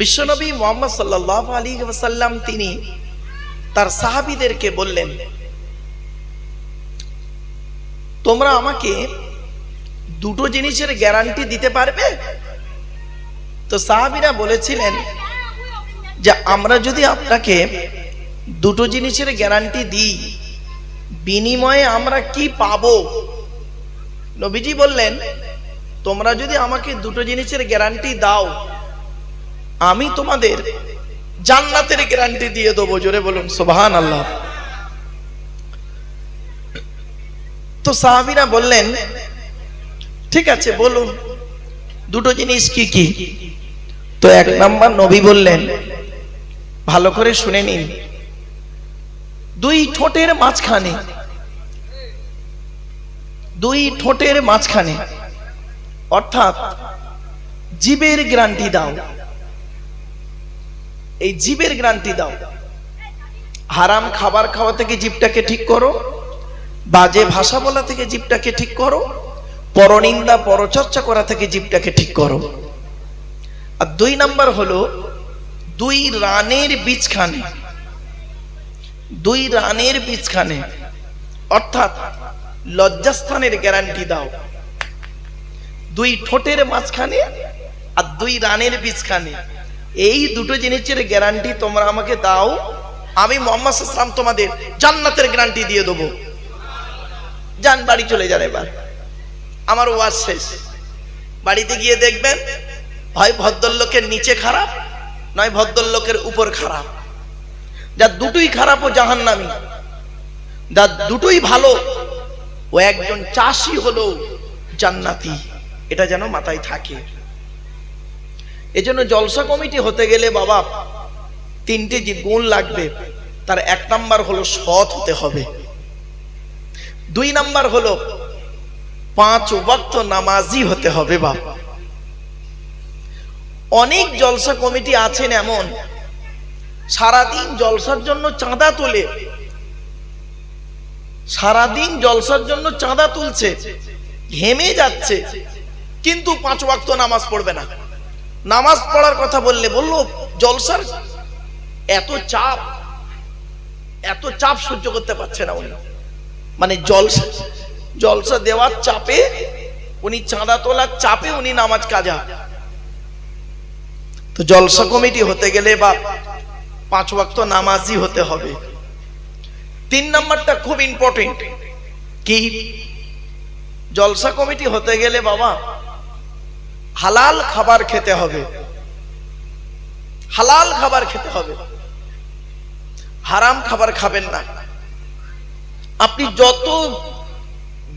বিশ্বনবী মোহাম্মদ সাল্লাহ আলী ওসাল্লাম তিনি তার সাহাবিদেরকে বললেন, তোমরা আমাকে দুটো জিনিসের গ্যারান্টি দিতে পারবে? তো সাহাবিরা বলেছিলেন যে, আমরা যদি আপনাকে দুটো জিনিসের গ্যারান্টি দিই, বিনিময়ে আমরা কি পাবো? নবীজি বললেন, তোমরা যদি আমাকে দুটো জিনিসের গ্যারান্টি দাও আমি তোমাদের জান্নাতের গ্যারান্টি দিয়ে দেবো, জোরে বলুন সোভান আল্লাহ তো সাহাবিরা বললেন, ঠিক আছে, বলুন, দুটো জিনিস কি কি? তো এক নাম্বার নবী বললেন, ভালো করে শুনে নিন, দুই ঠোঁটের মাঝখানে, দুই ঠোঁটের মাঝখানে, অর্থাৎ জীবের গ্যারান্টি দাও। এই জীবের গ্যারান্টি দাও। হারাম খাবার খাওয়া থেকে জীবটাকে ঠিক করো, বাজে ভাষা বলা থেকে জীবটাকে ঠিক করো, পরনিন্দা, পরচর্চা করা থেকে জীবটাকে ঠিক করো। আর দুই নাম্বার হলো, দুই রানের বীজখানে, দুই রানের বীজখানে, অর্থাৎ লজ্জাস্থানের গ্যারান্টি দাও। দুই ঠোঁটের মাঝখানে আর দুই রানের বীজখানে। এই দুটো জিনিসের গ্যারান্টি তোমরা আমাকে দাও। আমি মোহাম্মদ তোমাদের জান্নাতের গ্যারান্টি দিয়ে দেবো। যান, বাড়ি চলে যান এবার। আমার ওয়াজ শেষ। বাড়িতে গিয়ে দেখবেন, হয় ভদ্রলোকের নিচে খারাপ, নয় ভদ্রলোকের উপর খারাপ। যা দুটোই খারাপ ও জাহান্নামি। যা দুটোই ভালো, ও একজন চাষি হলো জান্নাতি। এটা যেন মাথায় থাকে। এজন্য জলসা কমিটি হতে গেলে বাবা, তিনটে যে গুণ লাগবে, তার এক নাম্বার হলো সৎ হতে হবে। দুই নাম্বার হলো পাঁচ ওয়াক্ত নামাজি হতে হবে বাবা অনেক জলসা কমিটি আছেন এমন, সারাদিন জলসার জন্য চাঁদা তোলে, সারাদিন জলসার জন্য চাঁদা তুলছে, ঘেমে যাচ্ছে, কিন্তু পাঁচ ওয়াক্ত নামাজ পড়বে না। নামাজ পড়ার কথা বললে বলল, জলসার এত চাপ এত চাপ সহ্য করতে পারছে না উনি। মানে জলসা জলসা দেওয়ার চাপে, উনি চাঁদা তোলার চাপে উনি নামাজ কাজা তো জলসা কমিটি হতে গেলে বা পাঁচ ওয়াক্ত নামাজই হতে হবে। তিন নাম্বারটা খুব ইম্পর্টেন্ট কি? জলসা কমিটি হতে গেলে বাবা হালাল খাবার খেতে হবে। হালাল খাবার খেতে হবে। হারাম খাবার খাবেন না। আপনি যত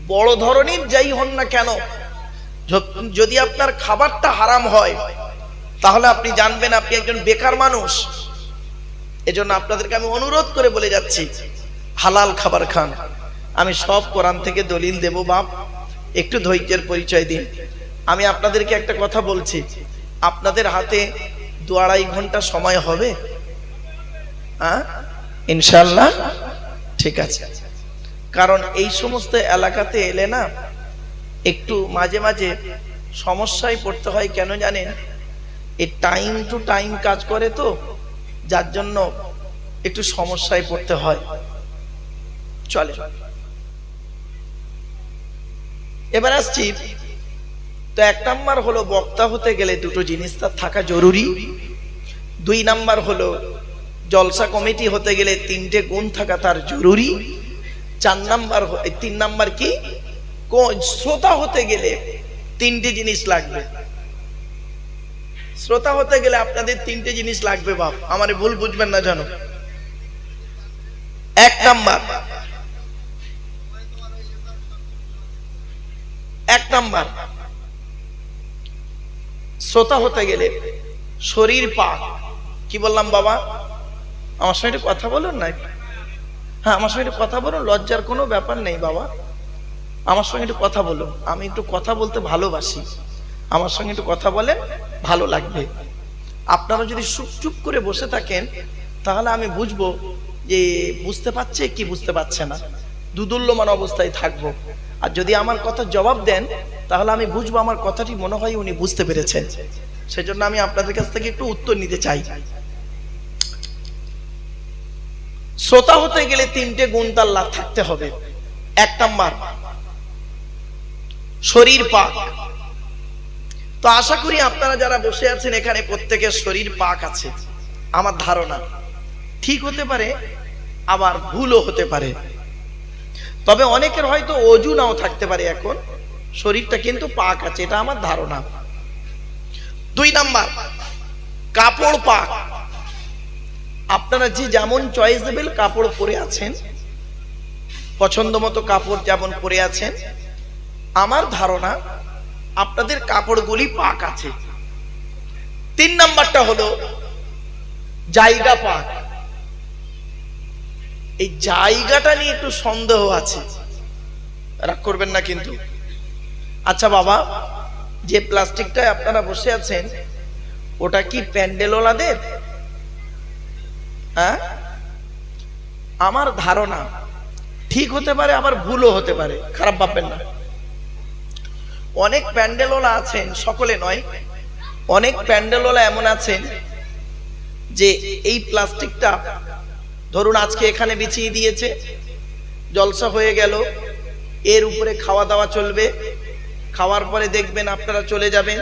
বড় ধরনের যাই হন না কেন যদি আপনার খাবারটা হারাম হয়, তাহলে আপনি জানবেন আপনি একজন বেকার মানুষ। এজন্য আপনাদেরকে আমি অনুরোধ করে বলে যাচ্ছি, হালাল খাবার খান। আমি সব কোরআন থেকে দলিল দেব, বাপ। একটু ধৈর্যের পরিচয় দিন। আমি আপনাদেরকে একটা কথা বলছি। আপনাদের হাতে দু আড়াই ঘণ্টা সময় হবে? হ্যাঁ? ইনশাল্লাহ ঠিক আছে। কারণ এই সমস্ত এলাকাতে এলে না, একটু মাঝে মাঝে সমস্যায় পড়তে হয়, কেন জানেন? এই টাইম টু টাইম কাজ করে তো, যার জন্য একটু সমস্যায় পড়তে হয়। চলে। এবার আসছি তো এক নাম্বার হলো বক্তা হতে গেলে দুটো জিনিস তার থাকা জরুরি। দুই নাম্বার হলো জলসা কমিটি হতে গেলে তিনটে গুণ থাকা তার জরুরি। চার নাম্বার তিন নাম্বার কি? শ্রোতা হতে গেলে তিনটে জিনিস লাগবে। শ্রোতা হতে গেলে আপনাদের তিনটে জিনিস লাগবে বাপ। আমার ভুল বুঝবেন না জানো। এক নাম্বার। এক নাম্বার। শ্রোতা হতে গেলে শরীর পাক। কি বললাম বাবা? আমার সঙ্গে একটু কথা বলুন না হ্যাঁ আমার সঙ্গে একটু কথা বলুন, লজ্জার কোনো ব্যাপার নেই বাবা। আমার সঙ্গে একটু কথা বলুন। আমি একটু কথা বলতে ভালোবাসি। আমার সঙ্গে একটু কথা বলেন ভালো লাগবে। আপনারা যদি চুপ করে বসে থাকেন, তাহলে আমি বুঝব যে বুঝতে পারছে কি বুঝতে পারছে না। দুদুল্যমান অবস্থায় থাকব। আর যদি আমার কথা জবাব দেন তাহলে আমি বুঝব আমার কথাটি মনে হয় উনি বুঝতে পেরেছেন। সেজন্য আমি আপনাদের কাছ থেকে একটু উত্তর নিতে চাই। শ্রোতা হতে গেলে তিনটে গুণ তার লাভ থাকতে হবে। এক নাম্বার, শরীর পাক। তো আশা করি আপনারা যারা বসে আছেন এখানে প্রত্যেকের শরীর পাক আছে, আমার ধারণা। ঠিক হতে পারে, আবার ভুলও হতে পারে। তবে অনেকের হয়তো অজু নাও থাকতে পারে এখন। শরীরটা কিন্তু পাক আছে, এটা আমার ধারণা। দুই নাম্বার, কাপড় পাক। আপনারা যে যেমন চয়েসেবল কাপড় পরে আছেন। পছন্দ মতো কাপড় যেমন পরে আছেন। আমার ধারণা, আপনাদের কাপড়গুলি পাক আছে। তিন নাম্বারটা হলো, জায়গা পাক। এই জায়গাটা নিয়ে একটু সন্দেহ আছে। রাগ করবেন না কিন্তু। আচ্ছা বাবা, যে প্লাস্টিকটায় আপনারা বসে আছেন, ওটা কি প্যান্ডেলওয়ালাদের? হ্যাঁ? আমার ধারণা ঠিক হতে পারে, আবার ভুলও হতে পারে, খারাপ ভাববেন না। অনেক প্যান্ডেলওয়ালা আছেন, সকলে নয়, অনেক প্যান্ডেলওয়ালা এমন আছেন যে এই প্লাস্টিকটা, ধরুন আজকে এখানে বিছিয়ে দিয়েছে, জলসা হয়ে গেল, এর উপরে খাওয়া দাওয়া চলবে খাওয়ার পরে দেখবেন আপনারা চলে যাবেন।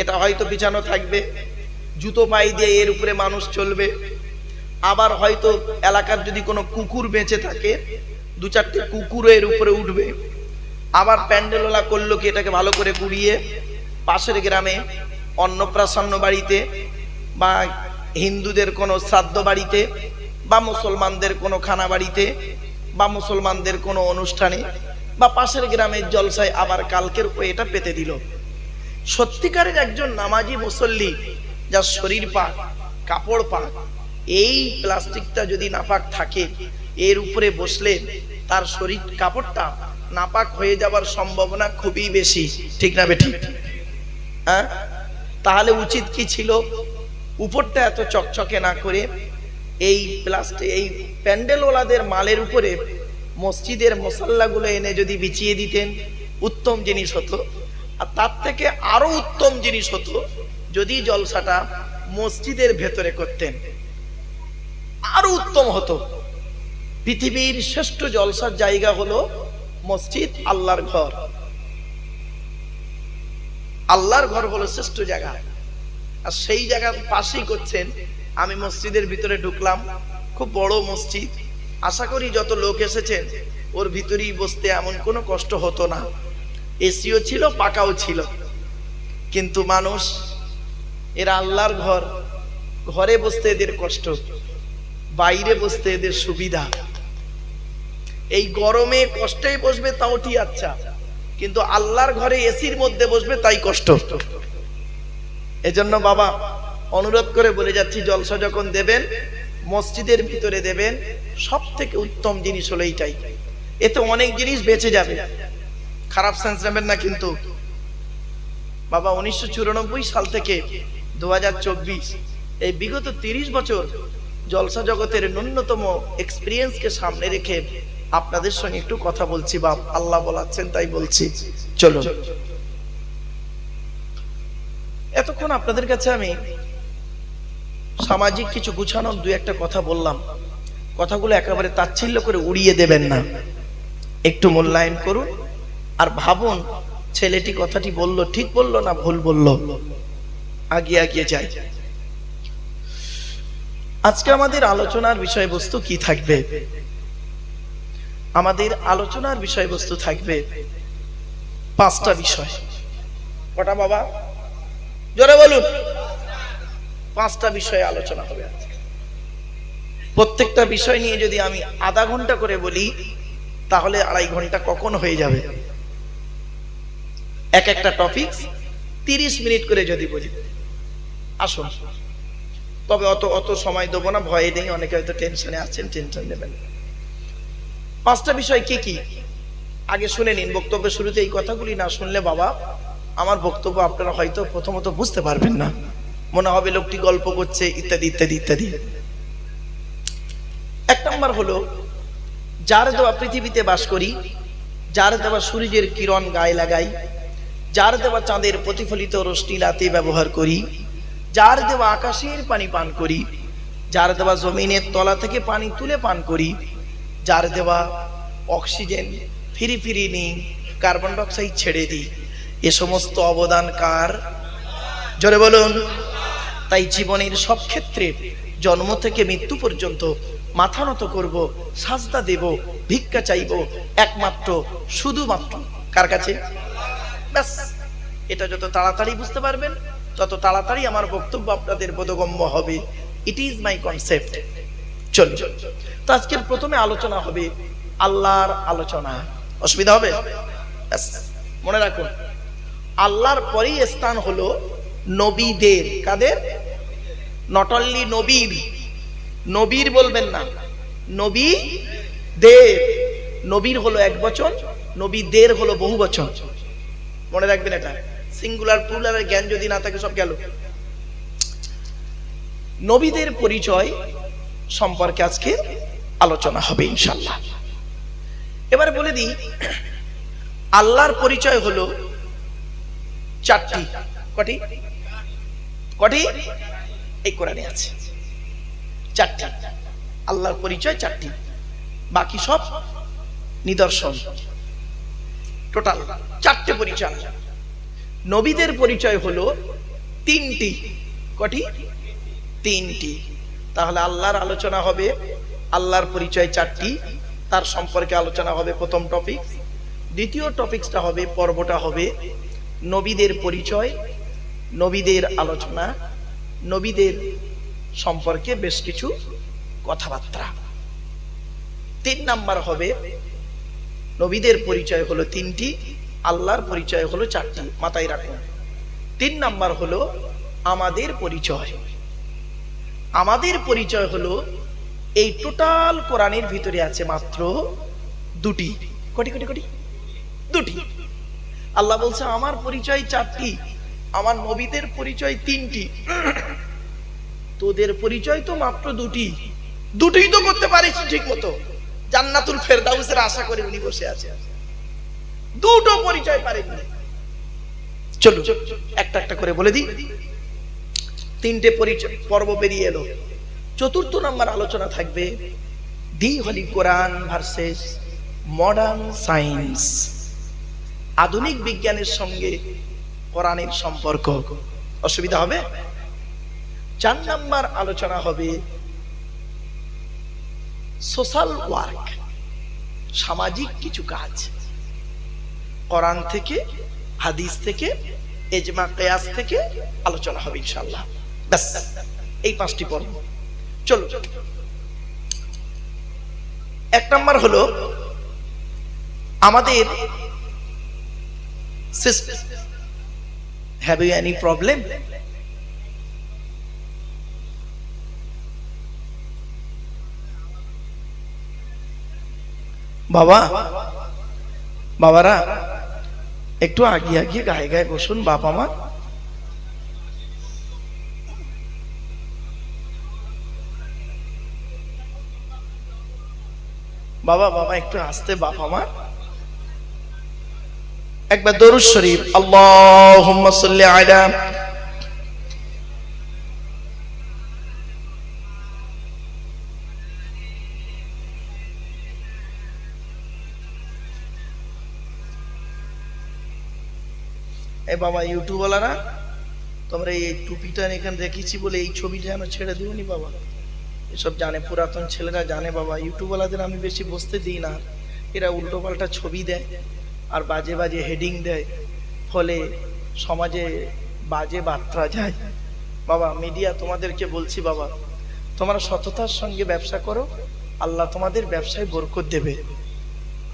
এটা হয়তো বিছানো থাকবে। জুতো পাই দিয়ে এর উপরে মানুষ চলবে। আবার হয়তো এলাকার যদি কোনো কুকুর বেঁচে থাকে, দু চারটে কুকুর এর উপরে উঠবে। আবার প্যান্ডেলওয়ালা করল কি এটাকে ভালো করে কুড়িয়ে পাশের গ্রামে অন্নপ্রাশন্ন বাড়িতে বা হিন্দুদের কোনো শ্রাদ্ধ বাড়িতে বা মুসলমানদের কোনো খানা বাড়িতে বা মুসলমানদের কোনো অনুষ্ঠানে বা পাশের গ্রামের জলসায় আবার কালকের ও এটা পেতে দিল। সত্যিকারের একজন নামাজি মুসল্লি, যার শরীর পাক, কাপড় পাক, এই প্লাস্টিকটা যদি নাপাক থাকে, এর উপরে বসলে তার শরীর, কাপড়টা নাপাক হয়ে যাওয়ার সম্ভাবনা খুবই বেশি। ঠিক না বেঠিক হ্যাঁ? তাহলে উচিত কি ছিল? উপরটা এত চকচকে না করে এই প্লাস্টিক এই প্যান্ডেলওয়ালাদের মালের উপরে মসজিদের মশাল্লাগুলো এনে যদি বিছিয়ে দিতেন, উত্তম জিনিস হতো। আর তার থেকে আরও উত্তম জিনিস হতো, যদি জলসাটা মসজিদের ভেতরে করতেন, আরও উত্তম হতো। পৃথিবীর শ্রেষ্ঠ জলসার জায়গা হলো মসজিদ, আল্লাহর ঘর। আল্লাহর ঘর হলো শ্রেষ্ঠ জায়গা। আর সেই জায়গার পাশেই করছেন, আমি মসজিদের ভিতরে ঢুকলাম, খুব বড় মসজিদ আশা করি যত লোক এসেছেন ওর ভিতরেই বসতে এমন কোনো কষ্ট হতো না। এসিও ছিল, পাকাও ছিল। কিন্তু মানুষ, এরা আল্লাহর ঘর। ঘরে বসতে এদের কষ্ট, বাইরে বসতে এদের সুবিধা। এই গরমে কষ্টেই বসবে তাও ঠিক আচ্ছা কিন্তু আল্লাহর ঘরে এসির মধ্যে বসবে তাই কষ্ট। এজন্য বাবা, অনুরোধ করে বলে যাচ্ছি, জলসা যখন দেবেন মসজিদের ভিতরে দেবেন সব থেকে উত্তম জিনিস হলো এইটাই। এতে অনেক জিনিস বেঁচে যাবে। খারাপ সেন্স নেবেন না কিন্তু। বাবা, উনিশশো চুরানব্বই সাল থেকে দু হাজার চব্বিশ, এই বিগত তিরিশ বছর জলসা জগতের ন্যূনতম এক্সপিরিয়েন্সকে সামনে রেখে আপনাদের সঙ্গে একটু কথা বলছি, বাপ। আল্লাহ বলাচ্ছেন, তাই বলছি। চলো এতক্ষণ আপনাদের কাছে আমি সামাজিক কিছু গুছানোর দু একটা কথা বললাম। কথাগুলো একেবারে তাচ্ছিল্য করে উড়িয়ে দেবেন না। একটু মূল্যায়ন করুন আর ভাবুন, ছেলেটি কথাটি বলল, ঠিক বলল না ভুল বলল? আগিয়ে আগিয়ে যাই। আজকে আমাদের আলোচনার বিষয়বস্তু কি থাকবে? আমাদের আলোচনার বিষয়বস্তু থাকবে পাঁচটা বিষয়। কটা বাবা? জোরে বলুন। পাঁচটা বিষয়ে আলোচনা হবে প্রত্যেকটা বিষয় নিয়ে যদি আমি আধা ঘণ্টা করে বলি, তাহলে আড়াই ঘণ্টা কখন হয়ে যাবে? এক একটা টপিক তিরিশ মিনিট করে যদি বলি। আসুন। তবে অত অত সময় দেবো না, ভয়ে নেই, অনেকে হয়তো টেনশনে আছেন টেনশন নেবেন পাঁচটা বিষয় কি কি? আগে শুনে নিন বক্তব্য শুরুতে এই কথাগুলি না শুনলে বাবা, আমার বক্তব্য আপনারা হয়তো প্রথমত বুঝতে পারবেন না। মনে হবে লোকটি গল্প করছে, ইত্যাদি ইত্যাদি ইত্যাদি। এক নম্বর হলো, যার দেওয়া পৃথিবীতে বাস করি, যার দেওয়া সূর্যের কিরণ গায়ে লাগাই, যার দেওয়া চাঁদের প্রতিফলিত রশ্মি রাতে ব্যবহার করি, যার দেওয়া আকাশের পানি পান করি, যার দেওয়া জমিনের তলা থেকে পানি তুলে পান করি, যার দেওয়া অক্সিজেন ফিরি ফিরি নিই কার্বন ডাইঅক্সাইড ছেড়ে দিই। এ সমস্ত অবদান কার? জোরে বলুন। তাই জীবনের সব ক্ষেত্রে জন্ম থেকে মৃত্যু পর্যন্ত মাথা নত করব, সাজদা দেব, ভিক্ষা চাইব, একমাত্র, শুধুমাত্র। কার কাছে? ব্যাস, এটা যত তাড়াতাড়ি বুঝতে পারবেন, তত তাড়াতাড়ি আমার বক্তব্য আপনাদের বোধগম্য হবে। ইট ইজ মাই কনসেপ্ট চল তো আজকের প্রথমে আলোচনা হবে আল্লাহর আলোচনা। অসুবিধা হবে? মনে রাখুন। আল্লাহর পরেই স্থান হলো নবীদের। কাদের? নট অনলি নবীর নবীর বলবেন না, নবী দের নবীর হলো এক বচন নবীদের হলো বহু বচন। মনে রাখবেন এটা সিঙ্গুলার প্লুরালের জ্ঞান যদি না থাকে সব গেল। নবীদের পরিচয় সম্পর্কে আজকে আলোচনা হবে ইনশাল্লাহ এবার বলে দিই, আল্লাহর পরিচয় হলো চারটি। কটি? কটি? এই কোরআনে আছে। চারটি। আল্লাহর পরিচয় চারটি। বাকি সব নিদর্শন। টোটাল চারটে পরিচয়। নবীদের পরিচয় হলো তিনটি। কটি? তিনটি। তাহলে আল্লাহর আলোচনা হবে আল্লাহর পরিচয় চারটি। তার সম্পর্কে আলোচনা হবে প্রথম টপিক দ্বিতীয় টপিকসটা হবে, পর্বটা হবে নবীদের পরিচয়, নবীদের আলোচনা। নবীদের সম্পর্কে বেশ কিছু কথাবার্তা। তিন নাম্বার হবে, নবীদের পরিচয় হলো তিনটি, আল্লাহর পরিচয় হলো চারটি, মাথায় রাখুন। তিন নাম্বার হলো আমাদের পরিচয়। আমাদের পরিচয় হলো এই টোটাল কোরআনের ভিতরে আছে মাত্র দুটি। কোটি কোটি কোটি? দুটি। আল্লাহ বলছে, আমার পরিচয় চারটি। আমার নবীদের পরিচয় তিনটি। তোদের পরিচয় তো মাত্র দুটি। দুটোই তো করতে পারিস ঠিক মতো জান্নাতুল ফেরদাউসের আশা করে উনি বসে আছে। দুটো পরিচয় পারেননি। চলো, একটা একটা করে বলে দিই। তিনটে পরিচয়, পর্ব পেরিয়ে এলো। চতুর্থ নম্বর আলোচনা থাকবে the Holy Quran versus modern science. আধুনিক বিজ্ঞানের সঙ্গে কোরআনের সম্পর্ক। অসুবিধা হবে? চার নাম্বার আলোচনা হবে সোশ্যাল ওয়ার্ক, সামাজিক কিছু কাজ। কোরআন থেকে, হাদিস থেকে এজমা কেয়াস থেকে আলোচনা হবে ইনশাল্লাহ ব্যাস, এই পাঁচটি পর্ব। চলো এক নম্বর হলো আমাদের হ্যাভ ইউ এনি প্রবলেম বাবা বাবারা একটু আগিয়ে আগিয়ে গায়ে গায়ে বসুন বাবা মা বাবা বাবা একটু আসতে বাবা মা একবার দরুদ শরীফ, আল্লাহুম্মা সাল্লি আলা এ বাবা, ইউটিউবওয়ালারা, তোমরা এই টুপিটা এখানে রেখেছি বলে এই ছবিটা যেন ছেড়ে দিওনি বাবা। এসব জানে পুরাতন ছেলেরা জানে বাবা ইউটিউব ইউটিউবওয়ালাদের আমি বেশি বসতে দিই না। এরা উল্টো পাল্টা ছবি দেয়। আর বাজে বাজে হেডিং দেয়। ফলে সমাজে বাজে বার্তা যায়। বাবা মিডিয়া তোমাদেরকে বলছি বাবা, তোমরা সততার সঙ্গে ব্যবসা করো, আল্লাহ তোমাদের ব্যবসায় বরকত দেবে।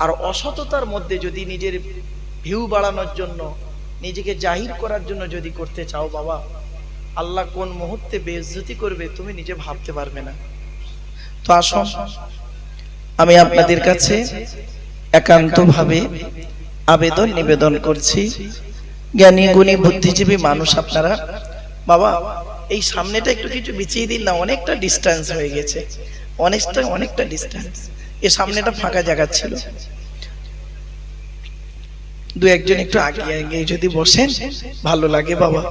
আর অসততার মধ্যে যদি নিজের ভিউ বাড়ানোর জন্য, নিজেকে জাহির করার জন্য যদি করতে চাও বাবা, আল্লাহ কোন মুহূর্তে বেইজ্জতি করবে তুমি নিজে ভাবতে পারবে না। তো আসুন, আমি আপনাদের কাছে একান্তভাবে আবেদন নিবেদন করছি জ্ঞানী গুণী বুদ্ধিজীবী মানুষ আপনারা বাবা এই সামনেটা একটু কিছু বিছিয়ে দিন না অনেকটা ডিস্টেন্স হয়ে গেছে অনেকটা অনেকটা ডিস্টেন্স এই সামনেটা ফাঁকা জায়গা ছিল দু একজন একটু আগে আগে যদি বসেন ভালো লাগে বাবা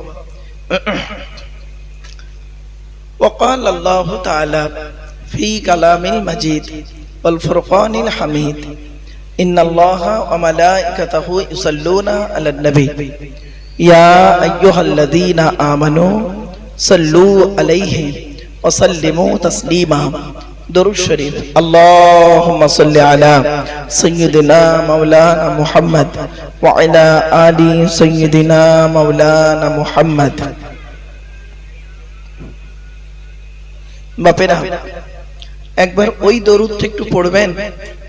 وقال الله تعالى في كلام المجيد والفرقان الحميد إن الله وملائكته يصلون على النبي يا أيها الذين آمنوا صلوا عليه وسلموا تسليما درود شريف اللهم صل على سيدنا مولانا محمد وعلى آل سيدنا مولانا محمد বাপেরা একবার ওই দরুদটা একটু পড়বেন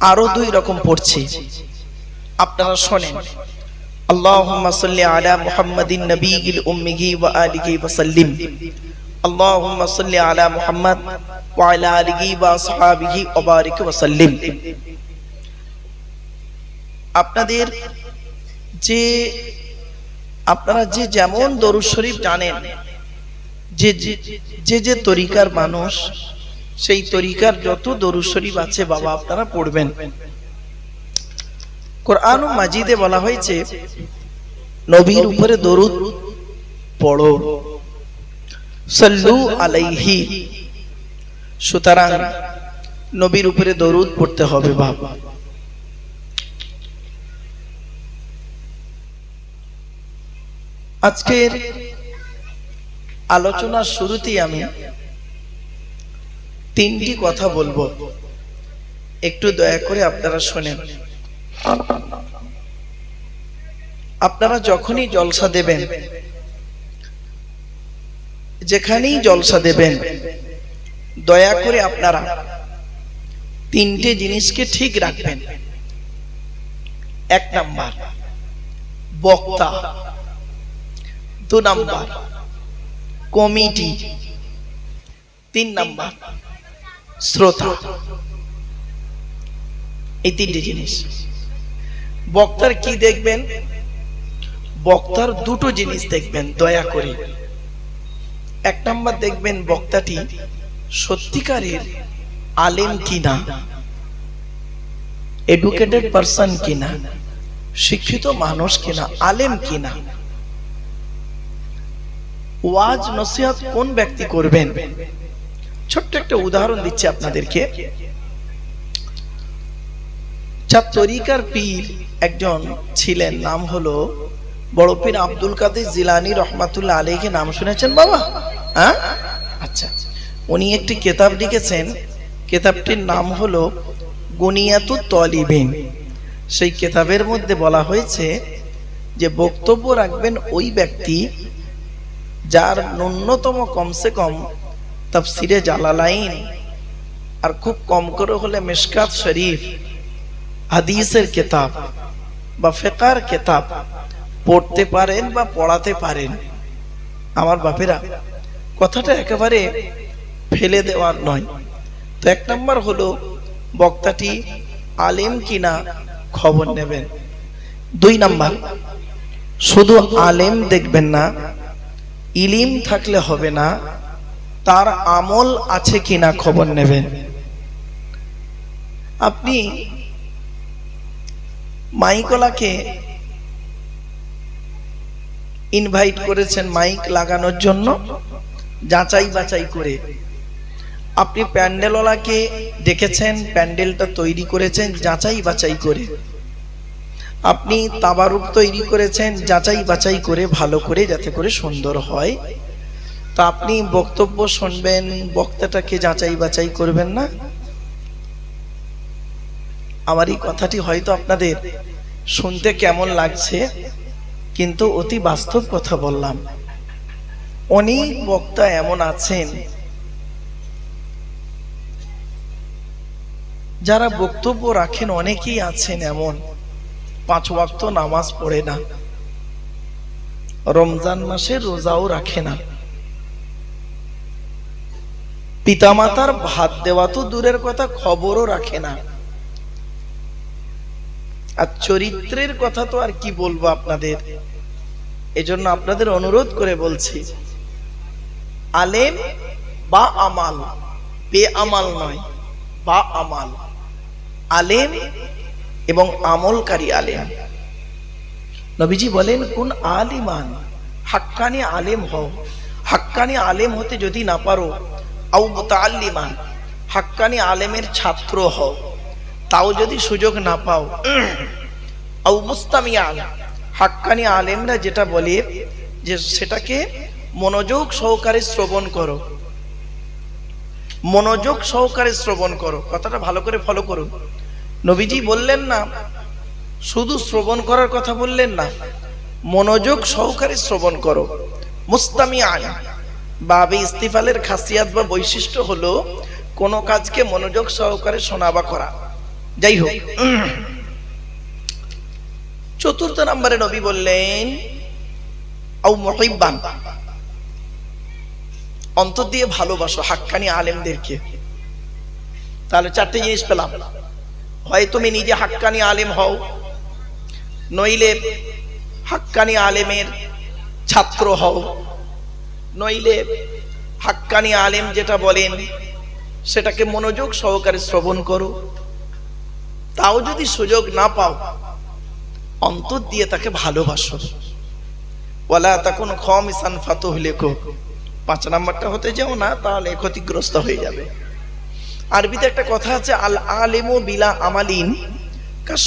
আরও দুই রকম পড়ছি। আপনারা শোনেন। আল্লাহুম্মা সাল্লি আলা মুহাম্মাদিন উম্মিহি ওয়া আলিহি ওয়া সাল্লিম। আল্লাহুম্মা সাল্লি আলা মুহাম্মাদ ওয়া আলা আলিহি ওয়া ওয়া বারিক ওয়া সাল্লিম। আপনাদের যে আপনারা যে যেমন দরুদ শরীফ জানেন যে যে যে তরিকার মানুষ সেই তরিকার যত দরুদ শরীফ আছে বাবা, আপনারা পড়বেন। কোরআন মাজিদে বলা হয়েছে, নবীর উপরে দরুদ পড়ো। আলাইহি। সুতরাং নবীর উপরে দরুদ পড়তে হবে বাবা আজকের আলোচনার শুরুতেই আমি তিনটি কথা বলব। একটু দয়া করে আপনারা শোনেন। আপনারা যখনই জলসা দেবেন, যেখানেই জলসা দেবেন, দয়া করে আপনারা তিনটে জিনিসকে ঠিক রাখবেন। এক নাম্বার, বক্তা। দু নাম্বার, কমিটি। তিন নাম্বার শ্রোতা। এই তিনটে জিনিস। বক্তার কি দেখবেন? বক্তার দুটো জিনিস দেখবেন, দয়া করে। এক নাম্বার দেখবেন, বক্তাটি সত্যিকারের আলেম কিনা এডুকেটেড পারসন কিনা, শিক্ষিত মানুষ কিনা, আলেম কিনা। ওয়াজ, নসিহত কোন ব্যক্তি করবেন? ছোট্ট একটা উদাহরণ দিচ্ছি আপনাদেরকে। তরিকার পীর একজন ছিলেন, নাম হলো বড় পীর আব্দুল কাদের জিলানি রহমাতুল্লাহ আলীকে নাম শুনেছেন বাবা? হ্যাঁ? আচ্ছা উনি একটি কেতাব লিখেছেন। কেতাবটির নাম হলো গুনিয়াতু তলিবিন। সেই কেতাবের মধ্যে বলা হয়েছে যে, বক্তব্য রাখবেন ওই ব্যক্তি যার ন্যূনতম কমসে কম তাফসিরে জালালাইন। আর খুব কম করে হলে মেশকাত শরীফ, হাদিসের কেতাব বা ফেকার কেতাব পড়তে পারেন বা পড়াতে পারেন। আমার বাপেরা, কথাটা একেবারে ফেলে দেওয়ার নয়। তো এক নম্বর হলো, বক্তাটি আলেম কিনা খবর নেবেন। দুই নাম্বার, শুধু আলেম দেখবেন না, ইলিম থাকলে হবে না তার আমল আছে কিনা খবর নেবেন? আপনি মাইকলাকে ইনভাইট করেছেন মাইক লাগানোর জন্য, যাচাই বাছাই করে। আপনি প্যান্ডেলওয়ালাকে দেখেছেন, প্যান্ডেলটা তৈরি করেছেন, যাচাই বাছাই করে। আপনি তাবারুক তৈরি করেছেন, যাচাই বাছাই করে, ভালো করে, যাতে করে সুন্দর হয়। তা আপনি বক্তব্য শুনবেন, বক্তাটাকে যাচাই বাছাই করবেন না? আমার এই কথাটি হয়তো আপনাদের শুনতে কেমন লাগছে, কিন্তু অতি বাস্তব কথা বললাম। অনেক বক্তা এমন আছেন, যারা বক্তব্য রাখেন অনেকেই আছেন এমন, পাঁচ ওয়াক্ত নামাজ পড়ে না। রমজান মাসে রোজাও রাখে না। পিতামাতার ভাত দেওয়া তো দূরের কথা, খবরও রাখে না। আর চরিত্রের কথা তো আর কি বলব আপনাদের? এজন্য আপনাদের অনুরোধ করে বলছি, আলেম বা আমাল বে আমাল নয়, বা আমাল। আলেম এবং আমলকারী আলেম। নবীজি বলেন, কোন আলিমান, হাক্কানি আলেম হও। হাক্কানি আলেম হতে যদি না পারো আউ হাক্কানি আলেমের ছাত্র হও। তাও যদি সুযোগ না পাও আউ হাক্কানি আলেমরা যেটা বলে যে সেটাকে মনোযোগ সহকারে শ্রবণ করো। মনোযোগ সহকারে শ্রবণ করো। কথাটা ভালো করে ফলো করুন। নবীজি বললেন না, শুধু শ্রবণ করার কথা বললেন না, মনোযোগ সহকারে শ্রবণ করো। মুস্তামিয়ান বাবে ইস্তিফালের খাসিয়াত বা বৈশিষ্ট্য হলো কোন কাজকে মনোযোগ সহকারে শোনা বা করা। যাই হোক। চতুর্থ নম্বরে নবী বললেন অন্তর দিয়ে ভালোবাসো হাক্কানি আলেমদেরকে। তাহলে চারটে জিনিস পেলাম। হয় তুমি নিজে হাক্কানি আলেম হও, নইলে হাক্কানি আলেমের ছাত্র হও নইলে হাক্কানি আলেম যেটা বলেন, সেটাকে মনোযোগ সহকারে শ্রবণ করো। তাও যদি সুযোগ না পাও, অন্তর দিয়ে তাকে ভালোবাসো। ওয়ালা তখন খম ইসান ফাতুহ লেখো পাঁচ নাম্বারটা হতে যাও না, তাহলে ক্ষতিগ্রস্ত হয়ে যাবে। আরবিতে একটা কথা আছে, আল আলেমু বিলা আমালিন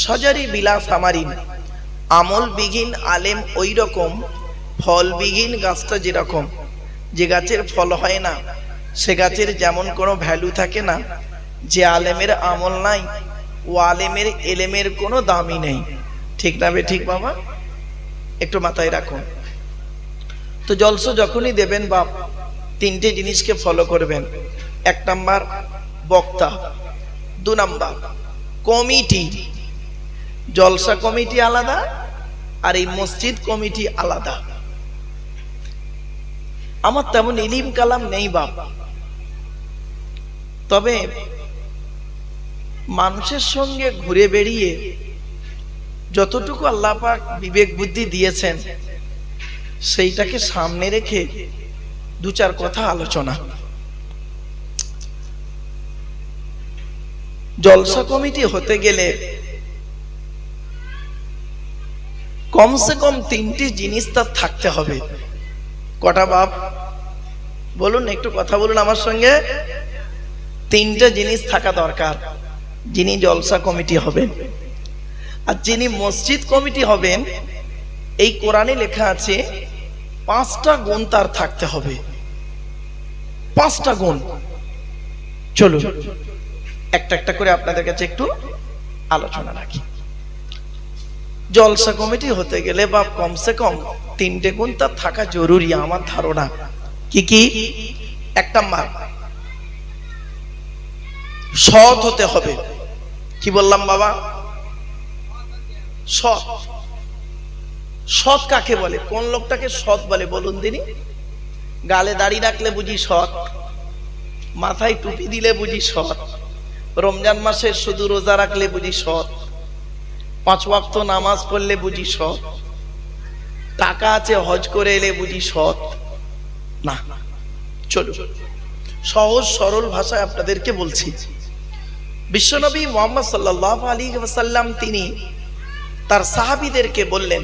সজারি বিলা সামারিন। আমল বিঘিন আলেম ওই রকম ফল বিঘিন গাছটা যেরকম। যে গাছের ফল হয় না, সে গাছের যেমন কোনো ভ্যালু থাকে না, যে আলেমের আমল নাই, ও আলেমের এলেমের কোনো দামই নেই। ঠিক না বে, ঠিক বাবা? একটু মাথায় রাখুন তো জলস যখনই দেবেন বাপ, তিনটে জিনিসকে ফলো করবেন। এক নাম্বার, বক্তা। দু নাম্বার, কমিটি। জলসা কমিটি আলাদা আর এই মসজিদ কমিটি আলাদা। আমার তেমন ইলিম কালাম নেই বাপ। তবে মানুষের সঙ্গে ঘুরে বেরিয়ে যতটুকু আল্লাহ পাক বিবেক বুদ্ধি দিয়েছেন, সেইটাকে সামনে রেখে দু চার কথা আলোচনা। জলসা কমিটি হতে গেলে কমসে কম তিনটি জিনিস তার থাকতে হবে। কটা বাপ? বলুন, একটু কথা বলুন আমার সঙ্গে। তিনটা জিনিস থাকা দরকার, যিনি জলসা কমিটি হবেন। আর যিনি মসজিদ কমিটি হবেন, এই কোরআনে লেখা আছে, পাঁচটা গুণ তার থাকতে হবে। পাঁচটা গুণ। চলুন, একটা একটা করে আপনাদের কাছে একটু আলোচনা রাখি। জলসা কমিটি হতে গেলে বা কমসে কম তিনটে গুণ তার থাকা জরুরি, আমার ধারণা। কি কি? একটা মার সৎ হতে হবে। কি বললাম বাবা? সৎ। সৎ কাকে বলে? কোন লোকটাকে সৎ বলে বলুন তিনি? গালে দাড়ি রাখলে বুঝি সৎ, মাথায় টুপি দিলে বুঝি সৎ, রমজান মাসে শুধু রোজা রাখলে বুঝি সৎ। পাঁচ ওয়াক্ত নামাজ পড়লে বুঝি সৎ? টাকা আছে, হজ করে এলে বুঝি সৎ? না। চলো সহজ, সরল ভাষায় আপনাদেরকে বলছি। বিশ্বনবী মোহাম্মদ সাল্লাহ আলী সাল্লাম তিনি তার সাহাবিদেরকে বললেন